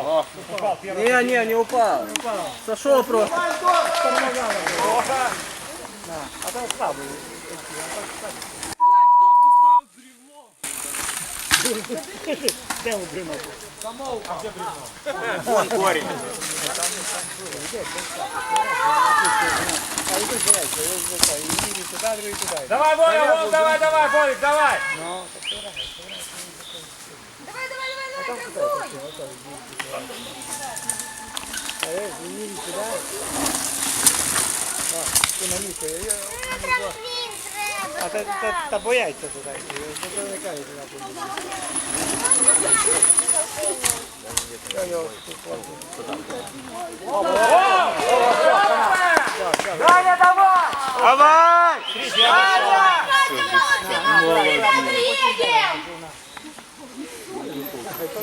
Упал. Упал первый. Не, не, не упал. Сошел просто. А там слабый. Где он бревно? А где бревно? Вон корень. Давай, Вов, давай, давай, давай, давай, красуй! Е, Трамплін треба! А та, та, та бояться туди. Ніхто не каже, побіг. Даня, давай. Давай! Ребята, едем! Падай, Пане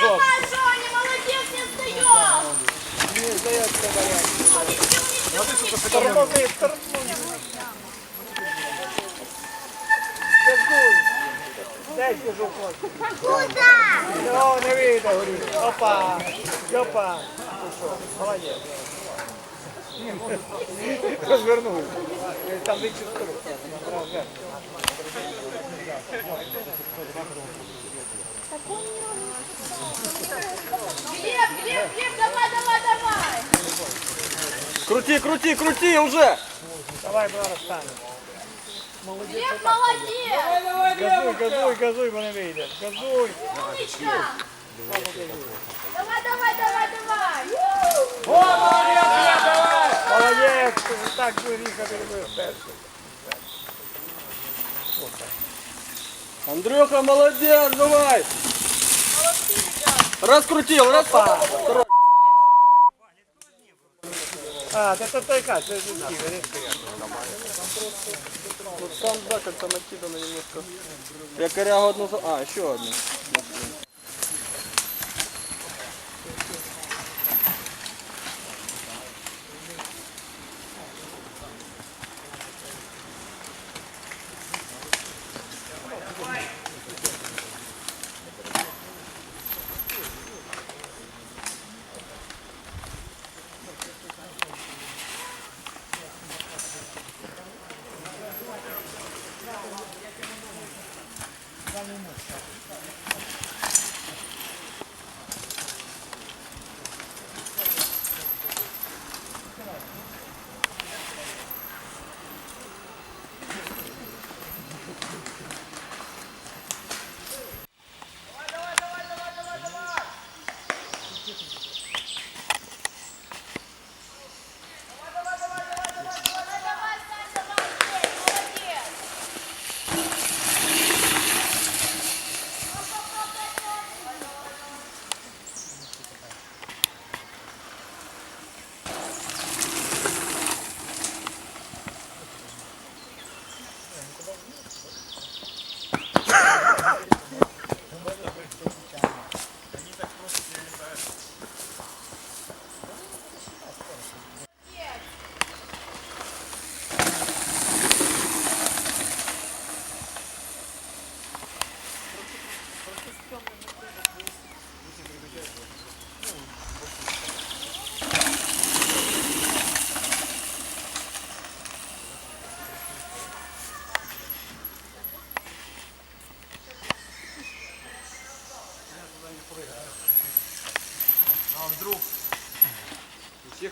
Жоні, молодець, не стояв! Не здається, стоять. Торговий, торговий. Дай сижу Куда? Ну, не видно, говорю. Опа, опа. Молодец. Розвернув. Там вічі сторони. Глеб, Глеб, Глеб, давай, давай, давай! Крути, крути, крути уже. Давай, брат, стань. Глеб, молодец! Газуй, газуй, газуй, бо не вийде. Газуй. Умничка! Давай, давай, давай, давай! О, молодец, давай. Молодець, ти так горіха перебив перший. Андрюха, молодец, давай. Раскрутил, раз. Второй. А, это это такая, это резко, резко. Вот там, да, как-то накидано немножко. Я корягу одну за... А, еще одну.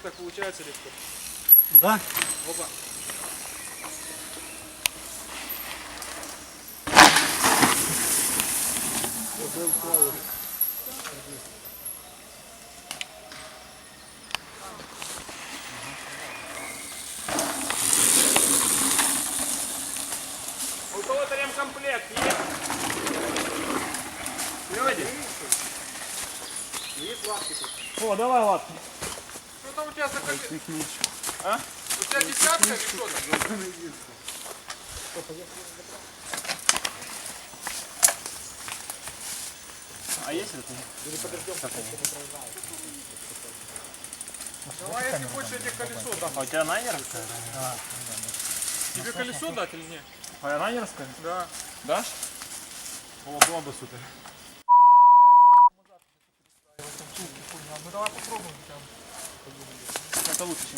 так получается легко. Да? Опа. У кого-то ремкомплект есть? Люди? Есть лапки тут? О, давай лапки за коле- А? У тебя десятка или что там? А есть это? Давай, если хочешь, я тебе колесо дам. А у тебя найнеровская? Тебе колесо дать или нет? А я найнеровская? Да. Дашь? О, было бы супер. Ну давай попробуем. Это лучше, чем Давайте, молодцы, ребята, умнички у нас. Давайте, едем, едем, едем. Давай, Вася.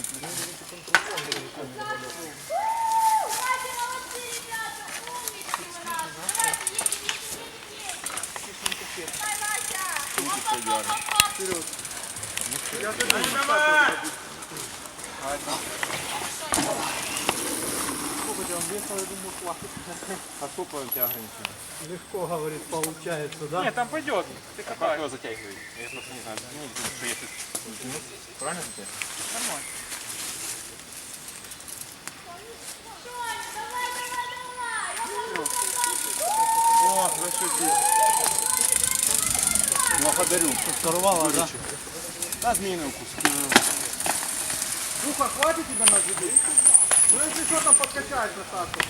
Оп-оп-оп-оп. Давай! А сколько у тебя ограничено? Легко, говорит, получается, да? Нет, там пойдет. Ты Как катай. его затягивают? Я просто не знаю. Ну, что если... Правильно затягивают? Давай. Я помню, Благодарю. Сорвало, да? Да, змеиный укус. Духа хватит тебя на зубы? Ну если что там подкачаешь насадку.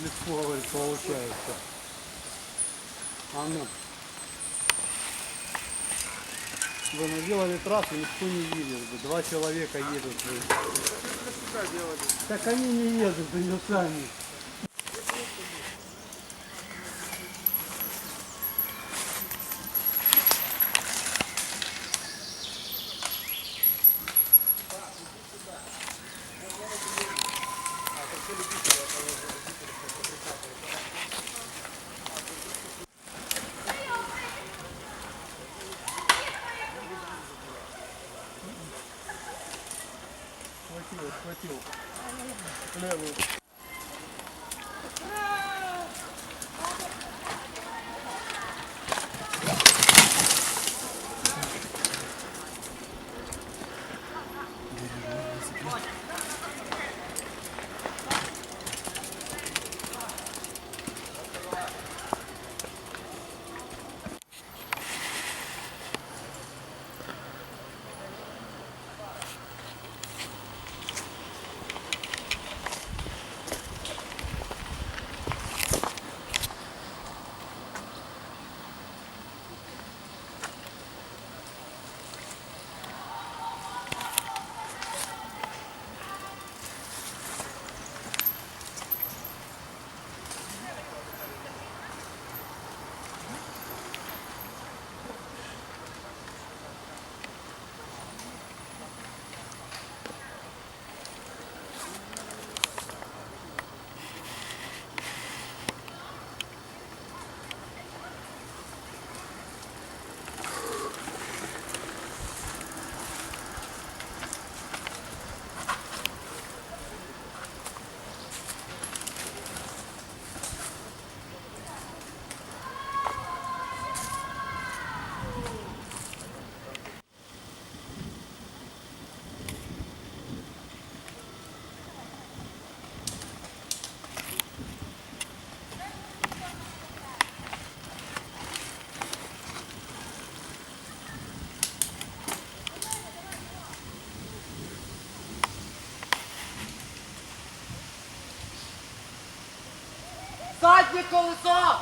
Легко, говорит, получается. А ну. Вы наделали трассу, никто не бы. Два человека едут. Так они не едут, они сами. Заднє колесо!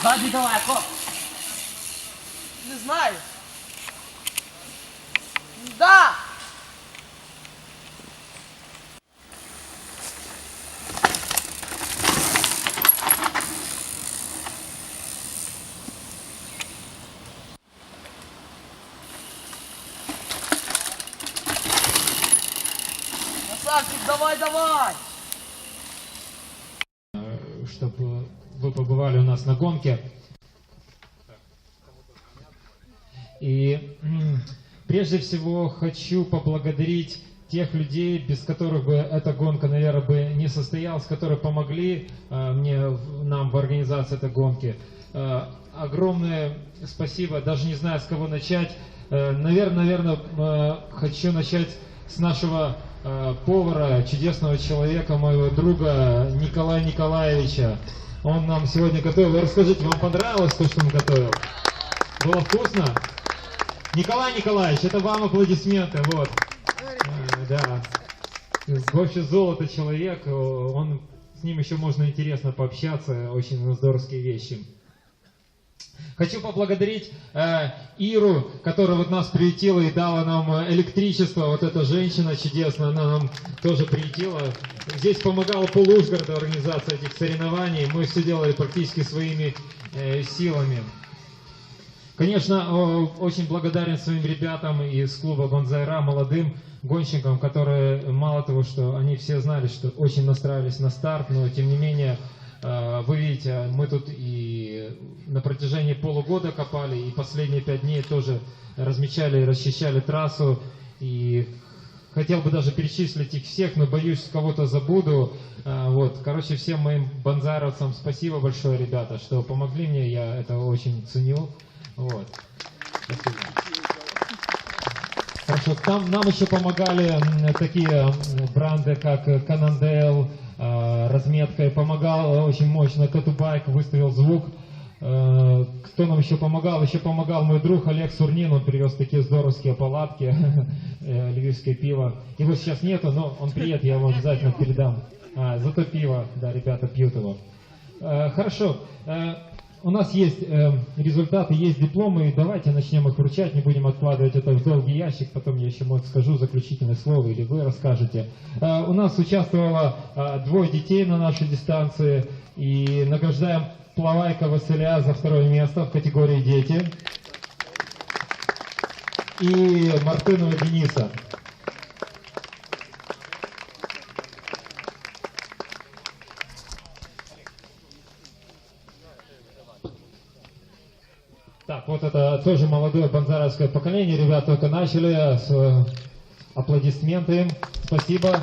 Сзади далеко. Не знаю. Да. Красавчик, давай, давай. чтобы вы побывали у нас на гонке. И прежде всего хочу поблагодарить тех людей, без которых бы эта гонка, наверное, бы не состоялась, которые помогли э, мне, нам в организации этой гонки. Э, огромное спасибо, даже не знаю, с кого начать. наверное, наверное, хочу начать с нашего э, повара, чудесного человека, моего друга Николая Николаевича. Он нам сегодня готовил. Расскажите, вам понравилось то, что он готовил? Было вкусно? Николай Николаевич, это вам аплодисменты, вот. Э, Да. Вообще золото человек, э, он, с ним еще можно интересно пообщаться, очень здоровские вещи. Хочу поблагодарить э, Иру, которая вот нас приютила и дала нам электричество. Вот эта женщина чудесная, она нам тоже приютила. Здесь помогала Пол Ужгорода организация этих соревнований. Мы все делали практически своими э, силами. Конечно, очень благодарен своим ребятам из клуба Бонзайра, молодым гонщикам, которые мало того, что они все знали, что очень настраивались на старт, но тем не менее, вы видите, мы тут и на протяжении полугода копали, и последние пять дней тоже размечали и расчищали трассу, и хотел бы даже перечислить их всех, но боюсь, кого-то забуду. А, Вот, короче, всем моим бонзаровцам спасибо большое, ребята, что помогли мне, я это очень ценю. Вот. Спасибо. Хорошо, там нам еще помогали такие бренды, как Канандел, разметка, и помогал очень мощно Катубайк, выставил звук. Э, Кто нам еще помогал? Еще помогал мой друг Олег Сурнин, он привез такие здоровские палатки, э, львивское пиво. Его сейчас нету, но он приедет, я ему обязательно передам. А, зато пиво, да, ребята пьют его. Э, Хорошо. У нас есть э, результаты, есть дипломы, давайте начнем их вручать, не будем откладывать это в долгий ящик, потом я еще, может, скажу заключительное слово, или вы расскажете. Э, У нас участвовало э, двое детей на нашей дистанции, и награждаем Плавайка Василя за второе место в категории «Дети» и Мартынова Дениса. Так, вот это тоже молодое бонзаровское поколение. Ребята только начали. С, э, аплодисменты им. Спасибо.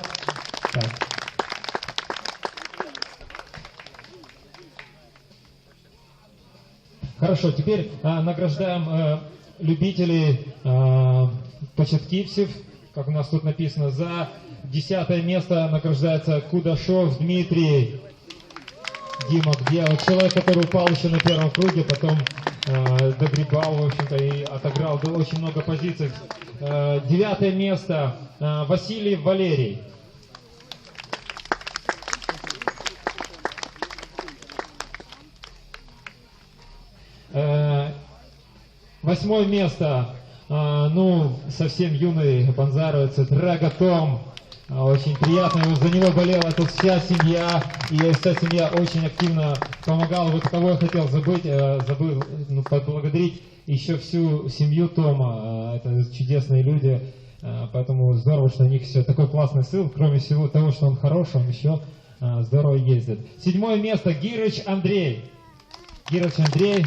Так. Хорошо, теперь э, награждаем э, любителей э, початкивцев, как у нас тут написано, за десятое место награждается Кудашов Дмитрий. Дима, где вот человек, который упал еще на первом круге, потом э, догребал, в общем-то, и отыграл было очень много позиций. Э, девятое место э, Василий Валерий. Э, Восьмое место, ну, совсем юный бонзаровец, Драго Том. А, Очень приятно, его- за него болела тут вся семья, и вся семья очень активно помогала. Вот кого я хотел забыть, э, забыл ну, поблагодарить еще всю семью Тома. А, Это чудесные люди, а, поэтому здорово, что у них все такой классный сын, кроме всего того, что он хороший, он еще а, здорово ездит. Седьмое место, Гирыч Андрей. Гирыч Андрей.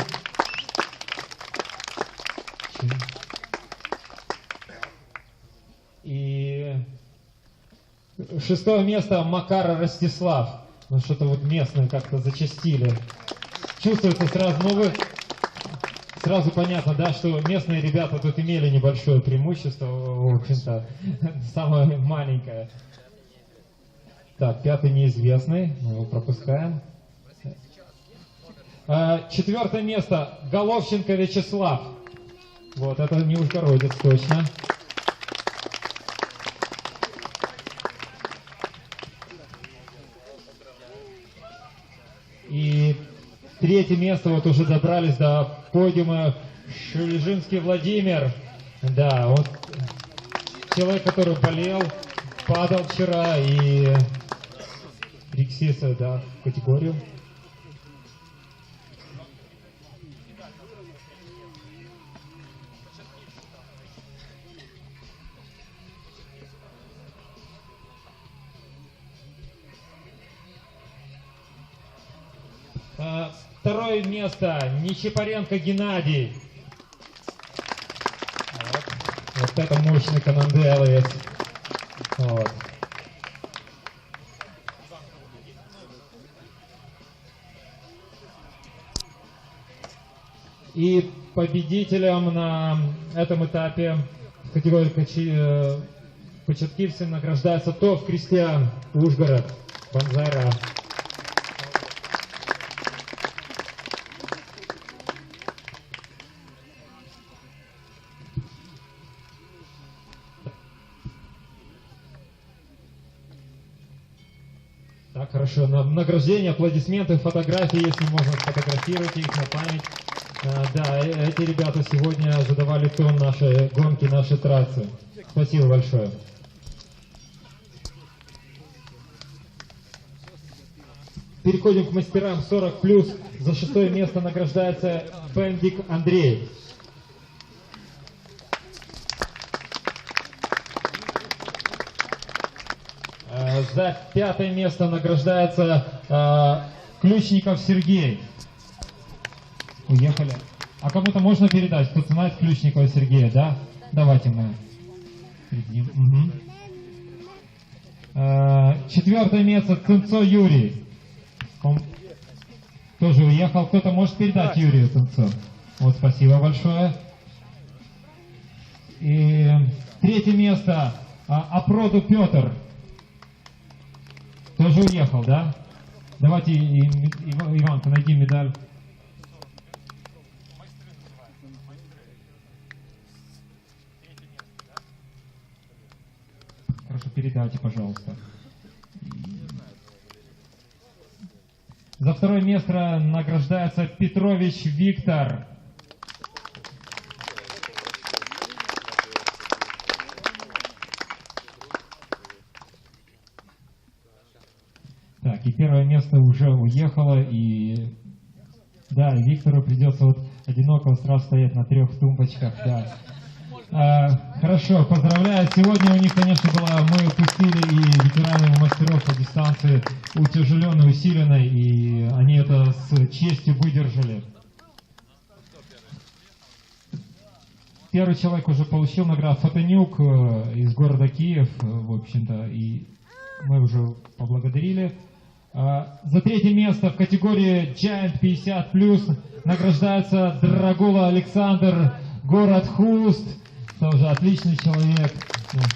Шестое место Макар Ростислав. Ну что-то вот местные как-то зачастили. Чувствуется сразу, ну вы сразу понятно, да, что местные ребята тут имели небольшое преимущество, в общем-то, самое маленькое. Так, пятый неизвестный, мы его пропускаем. А, Четвертое место Головченко Вячеслав. Вот, это не ужгородец точно. И третье место вот уже добрались до подиума Шульжинский Владимир. Да, вот человек, который болел, падал вчера и рексился, да, в категорию. Нечипаренко Геннадий. Вот, Вот это мощный команделовец. Вот. И победителем на этом этапе в категории качи- э, початківців награждается ТОВ Кристиан Ужгород. Банзара. Хорошо. На награждение, аплодисменты, фотографии, если можно, сфотографируйте их на память. А, да, э- эти ребята сегодня задавали тон нашей гонки, нашей трассы. Спасибо большое. Переходим к мастерам 40 плюс. За шестое место награждается Бендик Андрей. Э, За пятое место награждается э, Ключников Сергей. Уехали. А кому-то можно передать? Кто знает Ключникова Сергея, да? Давайте мы. Э, Четвертое место Цинцо Юрий. Он тоже уехал. Кто-то может передать Юрию Цинцо? Вот, спасибо большое. И третье место Апроду Петр. Тоже уехал, да? Давайте, Иванка, найди медаль. Хорошо, передайте, пожалуйста. За второе место награждается Петрович Виктор. Так, и первое место уже уехало, и да, Виктору придется вот одиноко сразу стоять на трех тумбочках, да. А, хорошо, поздравляю. Сегодня у них, конечно, была, мы упустили и ветеранов и мастеров по дистанции утяжеленной, усиленной, и они это с честью выдержали. Первый человек уже получил награду Фотонюк э, из города Киев, э, в общем-то, и мы уже поблагодарили. А, За третье место в категории Giant 50+, награждается Драгула Александр, город Хуст. Тоже отличный человек,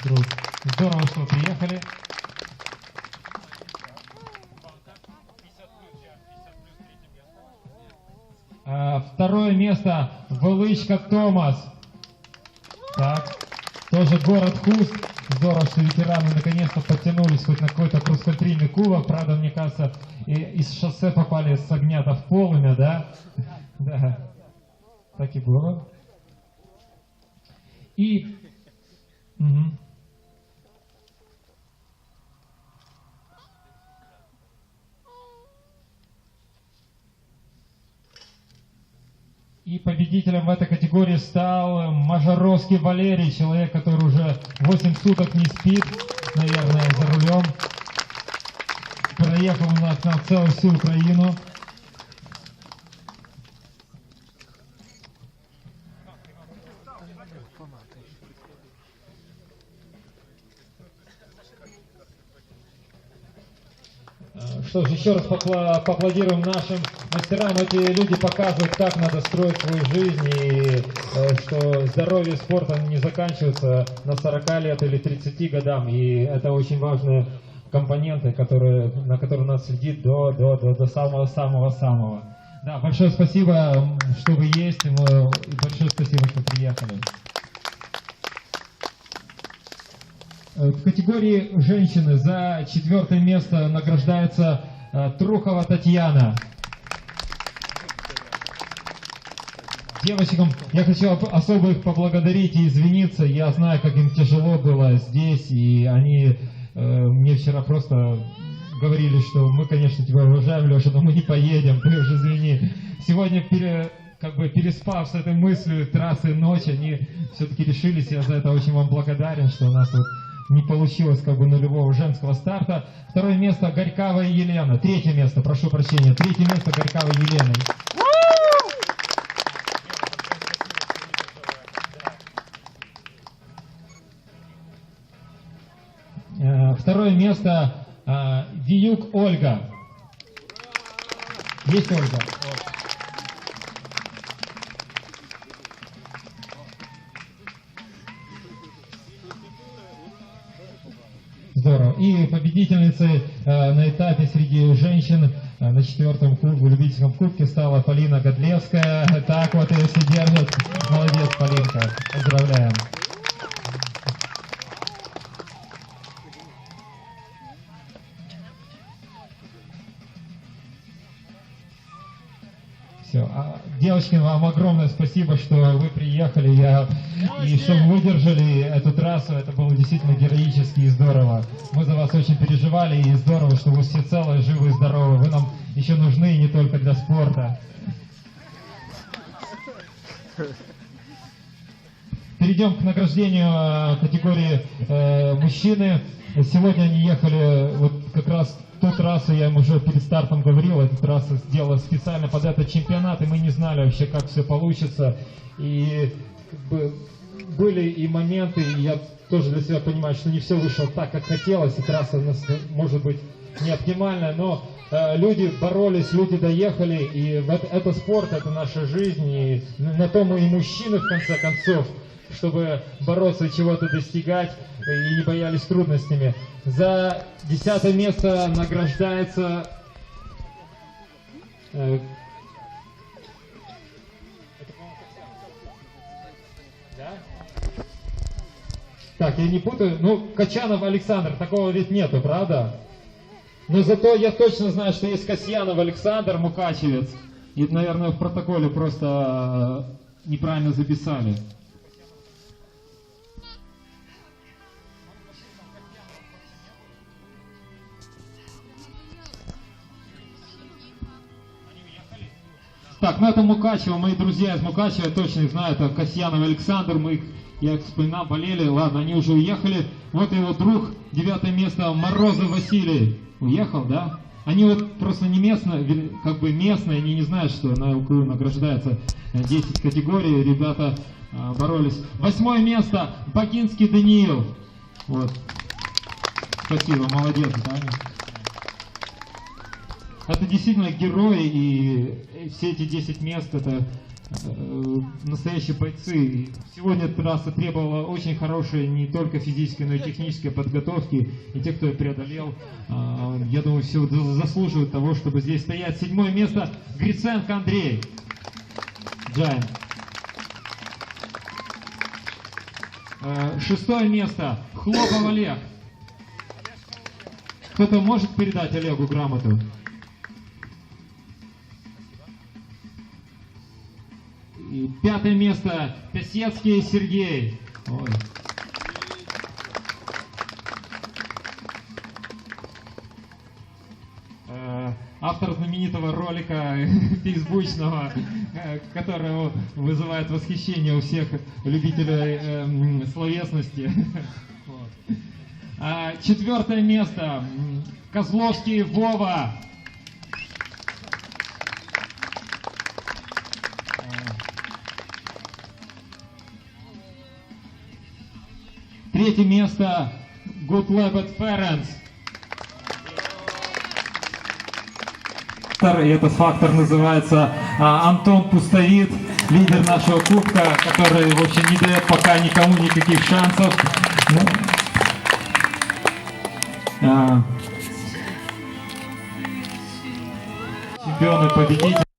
друг. Здорово, что приехали. А, Второе место Вылычка Томас. Так, тоже город Хуст. Здорово, что ветераны наконец-то подтянулись хоть на какой-то кросс-контрийный кубок. Правда, мне кажется, и- из шоссе попали с огня-то в полымя, да? Да. Так и было. И... Мгм. И победителем в этой категории стал Мажоровский Валерий, человек, который уже 8 суток не спит, наверное, за рулем. Проехал у нас на целую всю Украину. Что ж, еще раз попла- поаплодируем нашим мастерам. Эти люди показывают, как надо строить свою жизнь, и э, что здоровье и спорт он не заканчивается на 40 лет или 30 годам. И это очень важные компоненты, которые, на которые надо следить до, до, до, до самого-самого-самого. Да, большое спасибо, что вы есть, и большое спасибо, что приехали. Э, В категории женщины за четвертое место награждается э, Трухова Татьяна. Девочкам я хочу об- особо их поблагодарить и извиниться. Я знаю, как им тяжело было здесь, и они э, мне вчера просто говорили, что мы, конечно, тебя уважаем, Леша, но мы не поедем, ты уж извини. Сегодня пере- как бы переспав с этой мыслью трассы ночь, они все-таки решились, я за это очень вам благодарен, что у нас вот не получилось как бы нулевого женского старта. Второе место Горькава Елена. Третье место, прошу прощения, третье место Горькава Елены. Э, Второе место э, Виюк Ольга. Есть Ольга? И победительницей э, на этапе среди женщин э, на четвертом кубе, любительском кубке стала Полина Годлевская. Так вот ее все держат. Молодец, Полинка. Поздравляем. Девочки, вам огромное спасибо, что вы приехали, я, и что вы выдержали эту трассу. Это было действительно героически и здорово. Мы за вас очень переживали, и здорово, что вы все целые, живы и здоровы. Вы нам еще нужны не только для спорта. Перейдем к награждению э, категории э, мужчины. Сегодня они ехали вот как раз ту трассу, я им уже перед стартом говорил, эту трассу сделала специально под этот чемпионат, и мы не знали вообще, как все получится. И были и моменты, и я тоже для себя понимаю, что не все вышло так, как хотелось, и трасса у нас может быть не оптимальная, но э, люди боролись, люди доехали, и это, это спорт, это наша жизнь, и на то мы и мужчины, в конце концов, чтобы бороться и чего-то достигать, и не боялись трудностями. За десятое место награждается э? Так, я не путаю. Ну, Качанов Александр, такого ведь нету, правда? Но зато я точно знаю, что есть Касьянов Александр, Мукачевец. И, наверное, в протоколе просто э, неправильно записали. Так, ну это Мукачево, мои друзья из Мукачева, я точно их знаю, это Касьянов Александр, мы их, я их вспоминал, болели, ладно, они уже уехали. Вот его друг, девятое место, Морозов Василий. Уехал, да? Они вот просто не местные, как бы местные, они не знают, что на ЛКУ награждается э, 10 категорий, ребята э, боролись. Восьмое место, Бакинский Даниил. Вот. Спасибо, молодец, Даня. Это действительно герои, и все эти 10 мест это э, настоящие бойцы. Сегодня трасса требовала очень хорошей не только физической, но и технической подготовки. И те, кто ее преодолел, э, я думаю, все заслуживают того, чтобы здесь стоять. Седьмое место Гриценко Андрей. Giant. Э, Шестое место Хлопов Олег. Кто-то может передать Олегу грамоту? Пятое место Песецкий Сергей. Ой. Э, Автор знаменитого ролика фейсбучного, э, который вызывает восхищение у всех любителей эм, словесности. А, Четвертое место. Козловский Вова. Третье место Good Labet фактор, и этот фактор называется а, Антон Пустовит, лидер нашего кубка, который, в общем, не дает пока никому никаких шансов. Ну, а, чемпионы, победители.